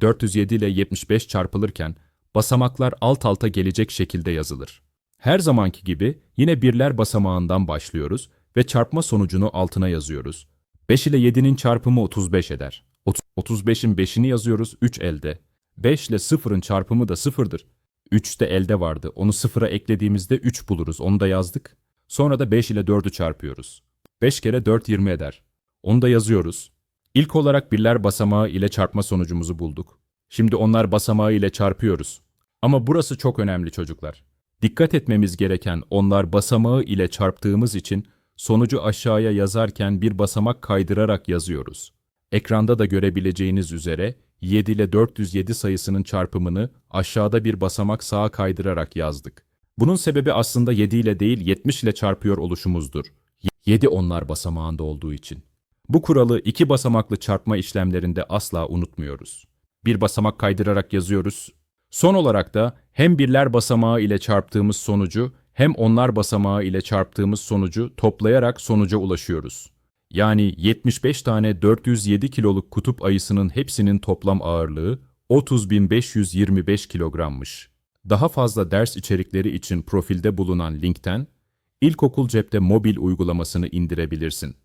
407 ile 75 çarpılırken basamaklar alt alta gelecek şekilde yazılır. Her zamanki gibi yine birler basamağından başlıyoruz ve çarpma sonucunu altına yazıyoruz. 5 ile 7'nin çarpımı 35 eder. Ot- 35'in 5'ini yazıyoruz 3 elde. 5 ile 0'ın çarpımı da 0'dır. 3 de elde vardı. Onu 0'a eklediğimizde 3 buluruz. Onu da yazdık. Sonra da 5 ile 4'ü çarpıyoruz. 5 kere 4 20 eder. Onu da yazıyoruz. İlk olarak birler basamağı ile çarpma sonucumuzu bulduk. Şimdi onlar basamağı ile çarpıyoruz. Ama burası çok önemli çocuklar. Dikkat etmemiz gereken onlar basamağı ile çarptığımız için sonucu aşağıya yazarken bir basamak kaydırarak yazıyoruz. Ekranda da görebileceğiniz üzere 7 ile 407 sayısının çarpımını aşağıda bir basamak sağa kaydırarak yazdık. Bunun sebebi aslında 7 ile değil 70 ile çarpıyor oluşumuzdur. 7 onlar basamağında olduğu için. Bu kuralı iki basamaklı çarpma işlemlerinde asla unutmuyoruz. Bir basamak kaydırarak yazıyoruz. Son olarak da hem birler basamağı ile çarptığımız sonucu hem onlar basamağı ile çarptığımız sonucu toplayarak sonuca ulaşıyoruz. Yani 75 tane 407 kiloluk kutup ayısının hepsinin toplam ağırlığı 30.525 kilogrammış. Daha fazla ders içerikleri için profilde bulunan linkten İlkokul Cep'te mobil uygulamasını indirebilirsin.